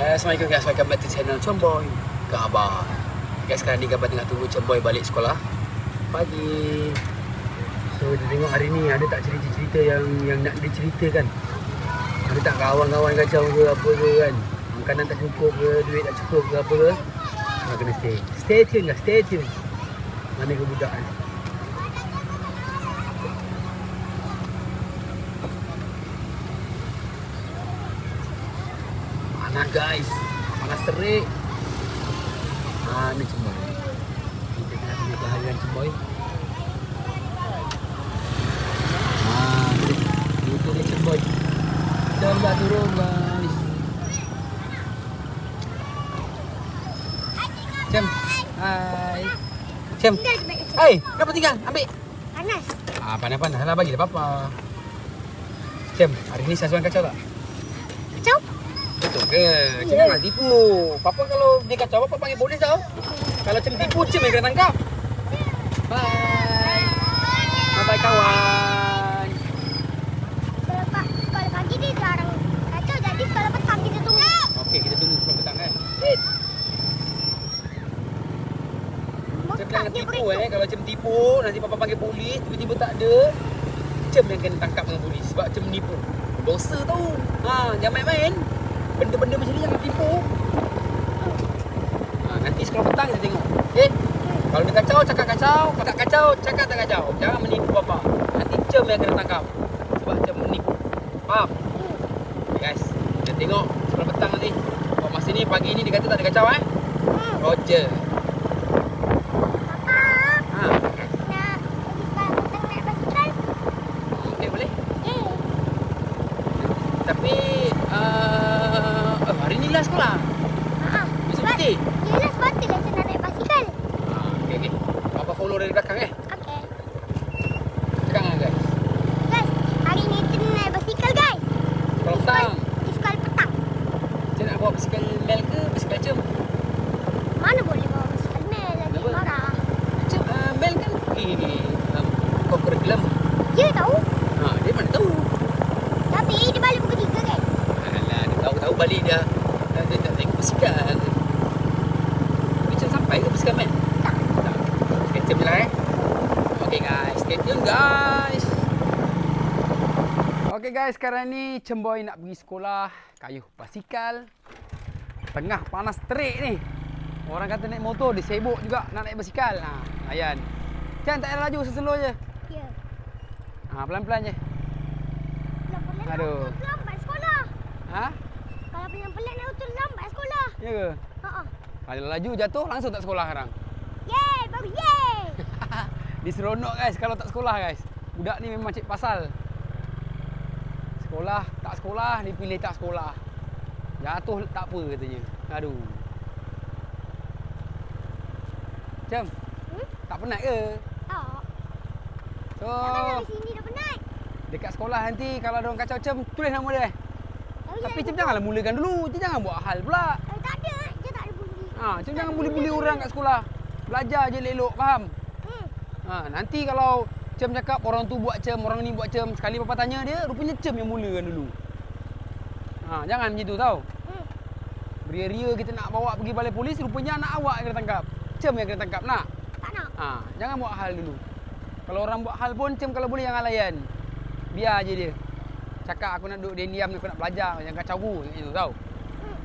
Eh, Assalamualaikum guys, welcome back to channel Comboy Khabar? Guys, sekarang ni Khabar tengah tunggu Comboy balik sekolah. Pagi. So, dia tengok hari ni ada tak cerita-cerita yang yang nak dia ceritakan Ada tak kawan-kawan kacau ke apa ke kan? Makanan tak cukup ke, duit tak cukup ke apa ke? Kena stay. Stay tune lah, stay tune Mana ke budak ni Panas guys. Panas terik. Ah, ni cemboy Kita tengah tunggu kehadiran cemboy Ah, ni. Itu dia cemboy Dah dah turun guys. Cem. Hai. Cem. Hai, kenapa tinggal? Ambil. Panas. Ah, panas-panas lah bagi dah papa Cem, hari ni Sasuan kacau tak? Betul ke? Janganlah tipu. Papa kalau dia kacau, Papa panggil polis tau. Kalau macam tipu, Cem yang kena tangkap. Bye. Bye-bye kawan. Sekolah, pa- sekolah pagi ni jarang kacau. Jadi sekolah petang kita tunggu. Okey, kita tunggu sekolah petang kan. Eh, Cem jangan Mekaknya tipu begitu. eh. Kalau Cem tipu, nanti Papa panggil polis, tiba-tiba tak ada. Cem yang kena tangkap dengan polis sebab Cem menipu. Dosa tau. Ha, jangan main-main. Benda-benda macam ni jangan tipu. Ha, nanti sekolah petang kita tengok. Okey? Kalau dia kacau, cakap kacau. Kalau tak kacau, cakap tak kacau. Jangan menipu Papa. Nanti Cem yang kena tangkap. Sebab Cem menipu. Faham? Okay, guys, kita tengok sekolah petang nanti. Oh, masa ni, pagi ni dia kata tak ada kacau eh. Hmm. Roger. Papa, Ha, nak pergi sekolah petang naik basikal? okey boleh. Eh, Tapi uh, oh, hari ni lah sekolah. haa. Besok Sebab- cuti. Yelah sebab tu lah saya nak naik basikal. Ha, okey okey. Papa follow dari belakang eh. Okey. Cakap dengan guys. Guys, hari ni kita naik basikal guys. Sekolah petang. Di sekolah petang. Cik nak bawa basikal Mel ke basikal Cem? Mana boleh bawa basikal Mel lagi Kenapa? marah. Cem, uh, Mel kan pergi ni um, co-curriculum. Ya tahu. Ha, dia mana tahu. Tapi dia balik pukul 3 kan? Alah, dia tahu-tahu balik dia. Dia, dia tak tengok basikal. Tapi Cem sampai ke basikal Mel? Tak. Tak. Okay, Cem je lah eh. Okay guys, stay tune guys. Okay guys, sekarang ni Cemboy nak pergi sekolah Kayuh basikal Tengah panas terik ni Orang kata naik motor, dia sibuk juga nak naik basikal ha, Layan Chan tak payah laju, seselo je Ya. ha, Pelan-pelan je Kalau pelan Aduh. nak lambat sekolah. ha? Kalau pelan-pelan nak betul lambat sekolah. Ya ke? Ha Kalau laju jatuh, langsung tak sekolah sekarang Yeay, baru yeay. Dia seronok guys kalau tak sekolah guys Budak ni memang cik pasal Sekolah, tak sekolah, dia pilih tak sekolah Jatuh tak apa katanya Aduh Macam, Hmm? tak penat ke? Tak. So, Jangan dari sini dah penat. dekat sekolah nanti kalau ada orang kacau Cem, tulis nama dia Tahu Tapi je Cem janganlah mulakan dulu, Cem jangan buat hal pula Eh, tak ada. Dia tak ada bunyi. ha, Cem jangan bully-bully orang kat sekolah Belajar je elok, faham? Hmm. Ha, nanti kalau Cem cakap orang tu buat Cem, orang ni buat Cem, sekali papa tanya dia, rupanya Cem yang mulakan dulu. Ha, jangan macam tu tau. Hmm. Beria-ria kita nak bawa pergi balai polis, rupanya anak awak yang kena tangkap. Cem yang kena tangkap nak. Tak nak. Ha, jangan buat hal dulu. Kalau orang buat hal pun Cem kalau boleh jangan layan. Biar je dia. Cakap aku nak duduk diam-diam aku nak belajar, jangan kacau aku, macam tu tau. Hmm.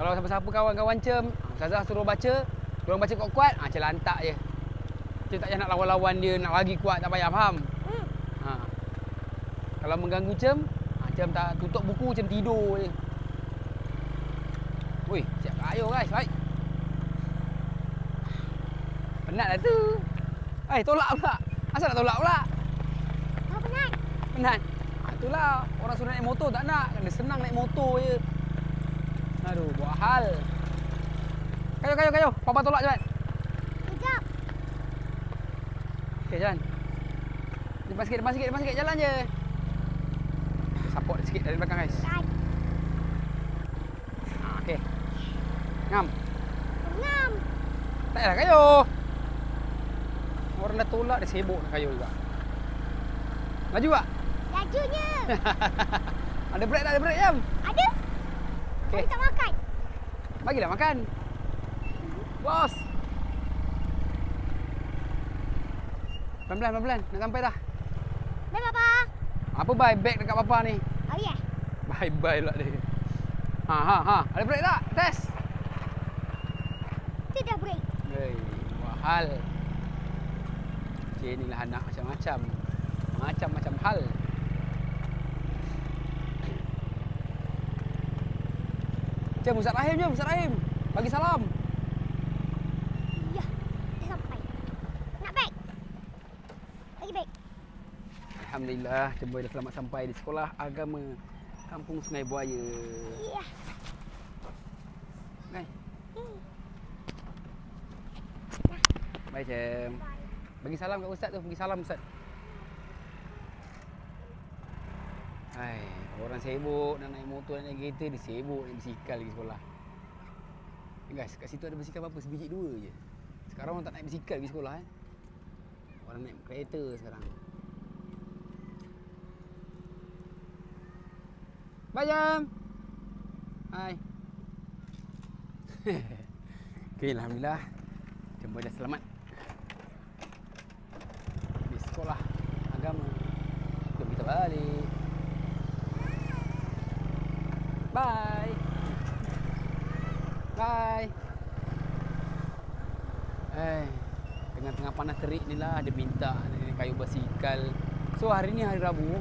Kalau siapa-siapa kawan-kawan Cem, Ustazah suruh baca, orang baca kuat-kuat, ah Cem lantak je. Cem tak payah nak lawan-lawan dia, nak lagi kuat tak payah, faham? Hmm. Ha. Kalau mengganggu Cem, ha, Cem tak tutup buku, Cem tidur je. Ui, siap kayu guys, baik. Penat lah tu. Eh, tolak pula. Asal nak tolak pula? Tak penat. Penat. Ha, itulah, orang suruh naik motor tak nak. Kena senang naik motor je. Aduh, buat hal. Kayu, kayu, kayu. Papa tolak cepat. Okey, jalan. Depan sikit, depan sikit, depan sikit. Jalan je. Support sikit dari belakang guys. Tak. Ha, okey. Ngam. Ngam. Tak payah kayu. Orang dah tolak, dia sibuk nak kayu juga. Laju tak? Lajunya. ada break tak? Ada break jam? Ada? Okey. Kita makan. Bagilah makan. Bos. Pelan-pelan, pelan-pelan. Nak sampai dah. Bye, Papa. Apa bye bag dekat papa ni? Oh, yeah. Bye-bye pula dia. Ha, ha, ha. Ada break tak? Test. Tidak break. Hei, mahal. Okay, inilah anak macam-macam. Macam-macam hal. Jom, Ustaz Rahim jom, Ustaz Rahim. Bagi salam. Ya. Dah sampai. Nak bag? Lagi bag. Alhamdulillah, Cemboy dah selamat sampai di sekolah agama Kampung Sungai Buaya. Ya. Hai. Hmm. Baik, Cem. Bagi salam kat Ustaz tu, bagi salam Ustaz. Hai, orang sibuk nak naik motor, nak naik kereta, dia sibuk naik basikal pergi sekolah. Eh, guys, kat situ ada basikal apa? Sebiji dua je. Sekarang orang tak naik basikal pergi sekolah eh. Orang naik kereta sekarang. Bayam. Hai. Okey, alhamdulillah. Jumpa dah selamat. Di sekolah agama. Jom kita balik. Bye. Bye. Eh, tengah-tengah panas terik ni lah dia minta kayu basikal. So hari ni hari Rabu.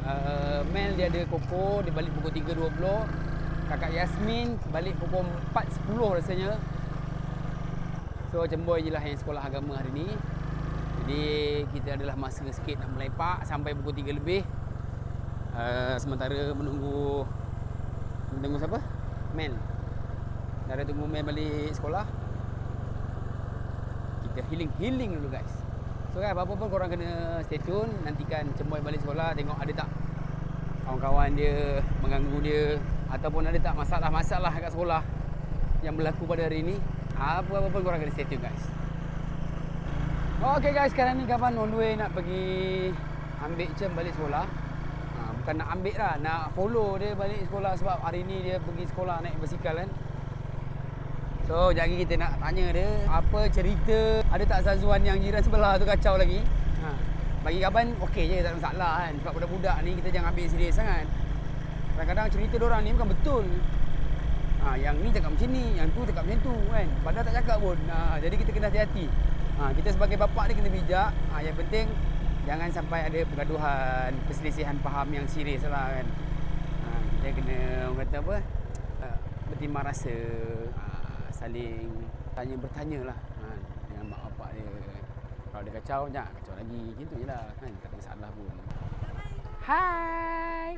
Uh, Mel dia ada koko, dia balik pukul 3.20. Kakak Yasmin balik pukul 4.10 rasanya. So Cemboy je lah yang sekolah agama hari ni. Jadi kita adalah masa sikit nak melepak sampai pukul 3 lebih. Uh, sementara menunggu menunggu siapa? Mel. Dah tunggu Mel balik sekolah. Kita healing-healing dulu guys. So kan apa-apa pun korang kena stay tune Nantikan Cemboy balik sekolah Tengok ada tak Kawan-kawan dia Mengganggu dia Ataupun ada tak masalah-masalah kat sekolah Yang berlaku pada hari ni Apa-apa pun korang kena stay tune guys. Okay guys sekarang ni kawan on the way nak pergi Ambil Cem balik sekolah. Ha, Bukan nak ambil lah Nak follow dia balik sekolah Sebab hari ni dia pergi sekolah naik basikal kan So, jadi kita nak tanya dia apa cerita ada tak Zazuan yang jiran sebelah tu kacau lagi. Ha. Bagi kaban okey je tak ada masalah kan. Sebab budak-budak ni kita jangan ambil serius sangat. Kadang-kadang cerita orang ni bukan betul. Ha, yang ni cakap macam ni, yang tu cakap macam tu kan. Padahal tak cakap pun. Ha, jadi kita kena hati-hati. Ha, kita sebagai bapa ni kena bijak. Ha, yang penting jangan sampai ada pergaduhan, perselisihan faham yang serius lah kan. Ha, kita kena orang kata apa? Uh, bertimbang rasa. Ha, saling tanya bertanya lah ha, dengan mak bapak dia. Kalau dia kacau, jangan kacau lagi. Gitu je lah kan. Tak ada masalah pun. Hai.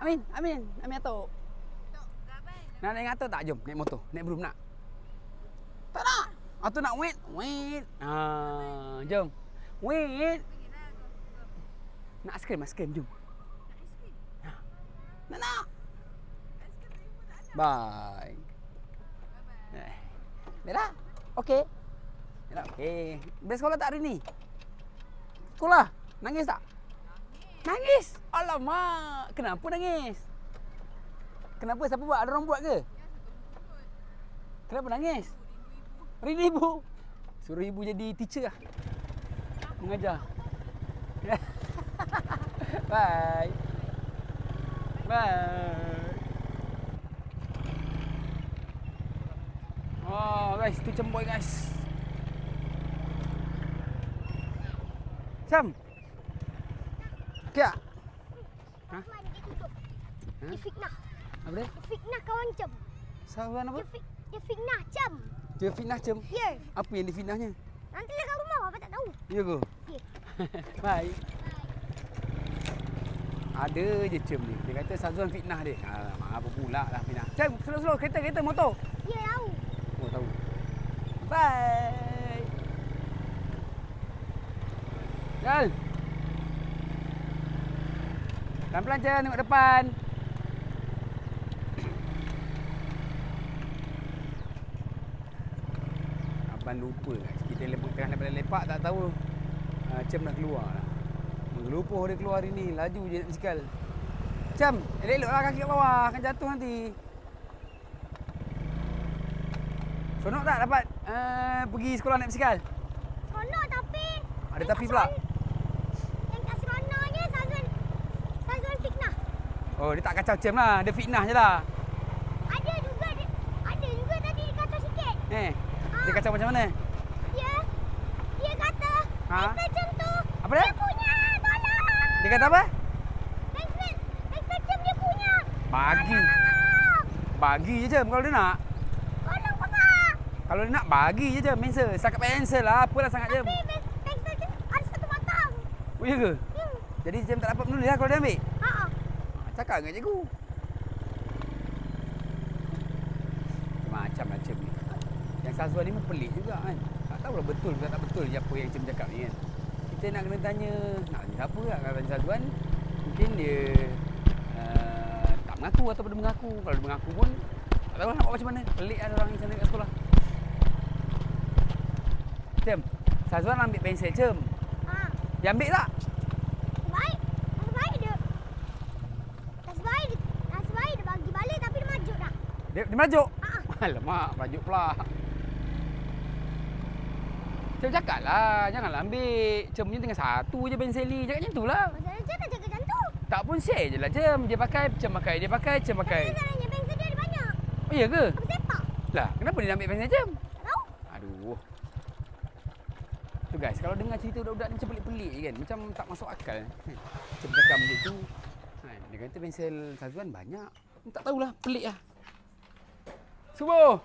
Amin, Amin. Amin Atok. Nak naik atas tak? Jom naik motor. Naik belum nak? Tak nak. Atuk nak wait. Wait. Ha, jom. Wait. Nak aiskrim, aiskrim. Jom. Ha. Nak nak. Bye. Bella. Okey. Bella, okey. Bella sekolah tak hari ni? Sekolah? Nangis tak? Nangis. Alamak. Kenapa nangis? Kenapa? Siapa buat? Ada orang buat ke? Kenapa nangis? Rindu ibu. Suruh ibu jadi teacher lah. Mengajar. Bye. Bye. Oh guys, tu cemboy guys. Sam. Kia. Ha? Dia tutup. Ha? Dia fitnah. Apa dia? Dia fitnah kawan Cem. Sawan apa? Dia, fi- dia fitnah Cem. Dia fitnah cem. Ya. Apa yang difitnahnya? Nantilah kat rumah apa tak tahu. Ya ke? Ya. Bye. Ada je cem ni. Dia kata Sazwan fitnah dia. Alamak, apa pula lah fitnah. Cem, slow-slow. Kereta, kereta, motor. Ya tahu. Bye. Jal. Pelan-pelan je tengok depan. Abang lupa guys. Kita lepak tengah daripada lepak tak tahu. Uh, Cem dah keluar lah. Mengelupuh dia keluar hari ni. Laju je nak basikal. Cem, elok-elok lah kaki kat bawah. Akan jatuh nanti. Seronok tak dapat uh, pergi sekolah naik basikal? Seronok tapi... Ada tapi pula. Yang tak seronoknya Sazwan... Sazwan fitnah. Oh, dia tak kacau cem lah. Dia fitnah je lah. Ada juga... dia- Ada juga tadi dia kata sikit. Eh, dia kacau macam mana? Dia... Dia kata... Ha? Cem tu... Apa dia? Dia punya! Tolong! Dia kata apa? Pensel... Pensel cem dia punya! Bagi. Tolong! Bagi je cem kalau dia nak. Kalau dia nak, bagi je cem pensel. Setakat pensel lah. Apalah sangat cem. Tapi pen- pensel cem ada satu batang. Oh, ya ke? Hmm. Jadi cem tak dapat menulis lah kalau dia ambil. Ha. Cakap dengan cikgu. Macam macam ni. Yang Sazwan ni pun pelik juga kan. Tak tahulah betul ke tak betul je apa yang Cem cakap ni kan. Kita nak kena tanya, nak tanya siapa lah. Kalau tanya Sazwan, mungkin dia uh, tak mengaku ataupun dia mengaku. Kalau dia mengaku pun, tak tahu lah nak buat macam mana. Pelik ada orang yang sana kat sekolah. Cem, Sazwan ambil pensel Cem. Ha. Dia ambil tak? Baik. Nasib baik dia. Nasib baik dia. Nasib baik dia bagi balik tapi dia maju dah. Dia, dia merajuk? Ha. Alamak, merajuk pula. Cem cakap lah, janganlah ambil. Cem punya tinggal satu je pensel ni. Cakap macam tu lah. Masalah dia tak jaga macam tu. Tak pun share je lah Cem. Dia pakai, Cem pakai. Dia pakai, Cem pakai. Tapi salahnya pensel dia ada banyak. Oh iya ke? Apa sepak? Lah, kenapa dia nak ambil pensel Cem? Tak tahu. Aduh. Tu guys, kalau dengar cerita budak-budak ni macam pelik-pelik je kan. Macam tak masuk akal. Kan? Cem cakap macam tu. Kan? Dia kata pensel Sazwan banyak. Tak tahulah, pelik lah. Subuh.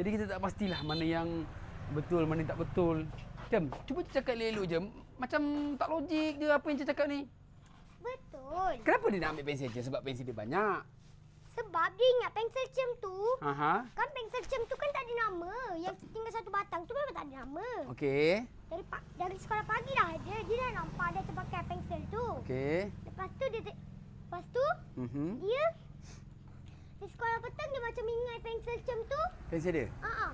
Jadi kita tak pastilah mana yang betul, mana yang tak betul. Cem, cuba cakap elok-elok je. Macam tak logik je apa yang cakap ni. Betul. Kenapa dia nak ambil pensel Cem? Sebab pensel dia banyak. Sebab dia ingat pensel cem tu. Aha. Kan pensel cem tu kan tak ada nama. Yang tinggal satu batang tu memang tak ada nama. Okey. Dari dari sekolah pagi dah ada. Dia dah nampak dia terpakai pensel tu. Okey. Lepas tu dia... Lepas tu Mhm. dia... Di sekolah petang dia macam ingat pensel cem tu. Pensel dia. Ha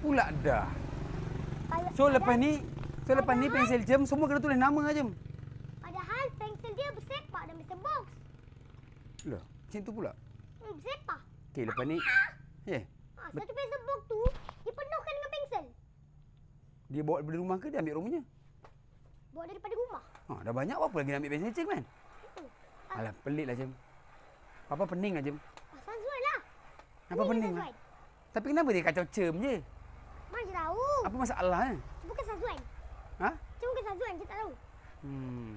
Pula dah. So lepas ni So lepas ni pensel Cem semua kena tulis nama aja. Padahal pensel dia bersepak dan Mr. Box. Lah, macam tu pula. Hmm, bersepak. Okey, lepas ni eh Ha, satu pensel box tu dipenuhkan dengan pensel. dia bawa daripada rumah ke dia ambil rumahnya? Bawa daripada rumah. Ha, dah banyak apa lagi nak ambil pensel Cem kan? Hmm. Alah, pelik lah Cem. Papa pening lah Cem. Ah, Sazwan lah. Apa Ni pening lah? Tapi kenapa dia kacau Cem je? Mana je tahu. Apa masalah eh? Bukan Sazwan. Ha? Cuma bukan Sazwan, kita tak tahu. Hmm.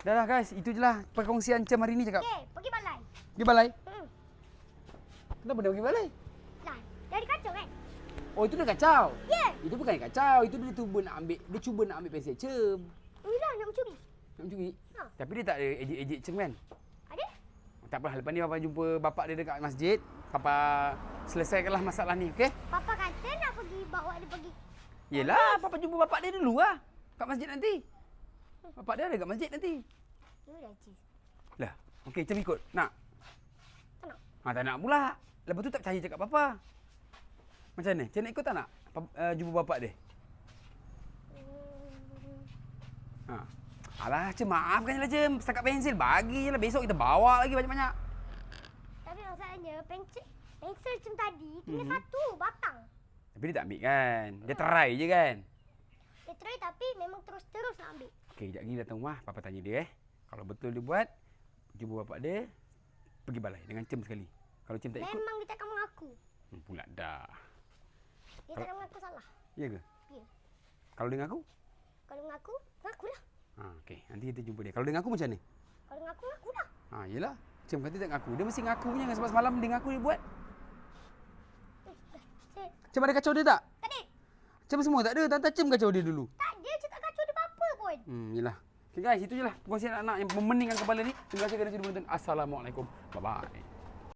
Dah lah guys, itu je lah perkongsian Cem hari ni cakap. Okey, pergi balai. Pergi balai. Kenapa dia pergi balai? Lah, dari kacau kan? Oh, itu dia kacau. Ya. Yeah. Itu bukan kacau, itu dia cuba nak ambil, dia cuba nak ambil pensel Cem. Ulah nak mencuri. Nak mencuri. Ha. Tapi dia tak ada ejek-ejek Cem kan? Ada? Tak apalah, lepas ni Papa jumpa bapak dia dekat masjid. Papa selesaikanlah masalah ni, okey? Papa kata nak pergi bawa dia pergi. Yelah, Papa jumpa bapak dia dulu lah. Kat masjid nanti. Bapak dia ada kat masjid nanti. Dah cik. Lah, okey, Cem ikut. Nak? Tak nak. Ha, tak nak pula. Lepas tu tak percaya cakap Papa. Macam mana? Cem nak ikut tak nak? Uh, jumpa bapak dia. Hmm. Ha. Alah, Cem maafkan je lah Cem. Setakat pensel, bagi je lah. Besok kita bawa lagi banyak-banyak. Tapi masalahnya pensel pensel cem tadi tinggal Mhm. satu batang. Tapi dia tak ambil kan? Dia try je kan? Dia try tapi memang terus-terus nak ambil. Okey, sekejap lagi datang rumah, papa tanya dia eh. Kalau betul dia buat, jumpa bapak dia, pergi balai dengan Cem sekali. Kalau Cem tak ikut, Memang dia takkan mengaku. hmm, pula dah. Dia tak ada mengaku salah. Ya ke? Ya. Kalau dia ngaku? Kalau mengaku, mengakulah. Ha, okey. Nanti kita jumpa dia. Kalau dia ngaku macam mana? Kalau mengaku, mengakulah. Ha, yelah. Cem kata tak ngaku. Dia mesti ngaku punya sebab semalam dia ngaku dia buat. Eh, dah. Saya, Cem ada kacau dia tak? tak ada. Cem semua tak ada. Tante Cem kacau dia dulu. Tak ada. Saya tak kacau dia apa-apa pun. Hmm, yelah. Okay guys, itu je lah perkongsian anak yang memeningkan kepala ni. Terima kasih kerana sudah menonton. Assalamualaikum. Bye-bye.